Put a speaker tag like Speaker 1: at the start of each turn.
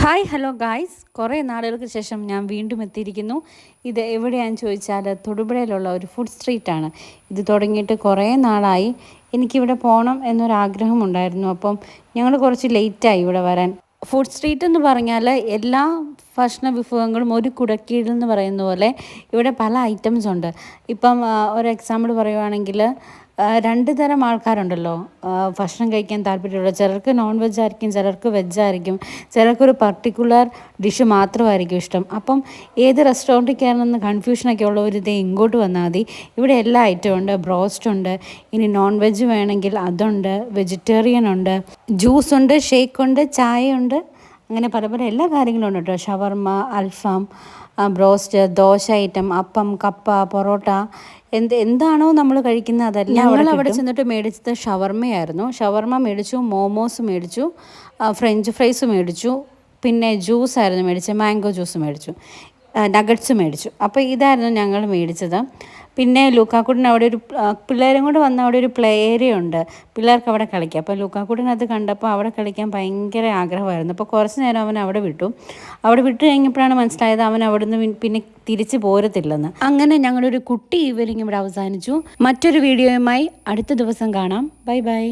Speaker 1: Hi hello guys കുറേ നാളുകൾക്ക് ശേഷം ഞാൻ വീണ്ടും എത്തിയിരിക്കുന്നു. ഇത് എവിടെയാന്ന് ചോദിച്ചാൽ തൊടുപുഴയിലുള്ള ഒരു ഫുഡ് സ്ട്രീറ്റാണ് ഇത് തുടങ്ങിയിട്ട് കുറേ നാളായി. എനിക്കിവിടെ പോകണം എന്നൊരാഗ്രഹമുണ്ടായിരുന്നു. അപ്പം ഞങ്ങൾ കുറച്ച് ലേറ്റായി ഇവിടെ വരാൻ. ഫുഡ് സ്ട്രീറ്റ് എന്ന് പറഞ്ഞാൽ എല്ലാ ഭക്ഷണ വിഭവങ്ങളും ഒരു കുടക്കീഴിൽ എന്ന് പറയുന്ന പോലെ ഇവിടെ പല ഐറ്റംസ് ഉണ്ട്. ഇപ്പം ഒരു എക്സാമ്പിൾ പറയുവാണെങ്കിൽ രണ്ട് തരം ആൾക്കാരുണ്ടല്ലോ. ഭക്ഷണം കഴിക്കാൻ താല്പര്യമുള്ള ചിലർക്ക് നോൺ വെജ് ആയിരിക്കും ചിലർക്ക് വെജ് ആയിരിക്കും ചിലർക്ക് ഒരു പർട്ടിക്കുലർ ഡിഷ് മാത്രമായിരിക്കും ഇഷ്ടം. അപ്പം ഏത് റെസ്റ്റോറന്റിൽ കയറണമെന്ന് കൺഫ്യൂഷനൊക്കെ ഉള്ളവർ ഇതേ ഇങ്ങോട്ട് വന്നാൽ മതി. ഇവിടെ എല്ലാ ഐറ്റം ഉണ്ട്. ബ്രോസ്റ്റ് ഉണ്ട്. ഇനി നോൺ വെജ് വേണമെങ്കിൽ അതുണ്ട്. വെജിറ്റേറിയൻ ഉണ്ട്. ജ്യൂസ് ഉണ്ട് ഷേക്ക് ഉണ്ട് ചായ ഉണ്ട്. അങ്ങനെ പല പല എല്ലാ കാര്യങ്ങളും ഉണ്ട് കേട്ടോ ഷവർമ്മ അൽഫാം ബ്രോസ്റ്റ് ദോശ ഐറ്റം അപ്പം കപ്പ പൊറോട്ട എന്ത് എന്താണോ നമ്മൾ കഴിക്കുന്നത് അതെല്ലാം ഞങ്ങൾ അവിടെ ചെന്നിട്ട് മേടിച്ചത് ഷവർമ്മയായിരുന്നു ഷവർമ്മ മേടിച്ചു മോമോസ് മേടിച്ചു ഫ്രഞ്ച് ഫ്രൈസ് മേടിച്ചു പിന്നെ ജ്യൂസ് ആയിരുന്നു മേടിച്ചത് മാംഗോ ജ്യൂസ് മേടിച്ചു നഗറ്റ്സ് മേടിച്ചു. അപ്പോൾ ഇതായിരുന്നു ഞങ്ങൾ മേടിച്ചത്. പിന്നെ ലൂക്കാക്കുട്ടൻ അവിടെ ഒരു പിള്ളേരും കൂടെ വന്ന അവിടെ ഒരു പ്ലേ ഏരിയ ഉണ്ട്. പിള്ളേർക്ക് അവിടെ കളിക്കാം. അപ്പോൾ ലൂക്കാക്കുട്ടൻ അത് കണ്ടപ്പോൾ അവിടെ കളിക്കാൻ ഭയങ്കര ആഗ്രഹമായിരുന്നു. അപ്പോൾ കുറച്ച് നേരം അവൻ അവിടെ വിട്ടു. അവിടെ വിട്ടു കഴിഞ്ഞപ്പോഴാണ് മനസ്സിലായത് അവൻ അവിടെ നിന്ന് പിന്നെ തിരിച്ചു പോരത്തില്ലെന്ന്. അങ്ങനെ ഞങ്ങളൊരു കുട്ടി ഈവനിങ് ഇവിടെ അവസാനിച്ചു. മറ്റൊരു വീഡിയോയുമായി അടുത്ത ദിവസം കാണാം. Bye bye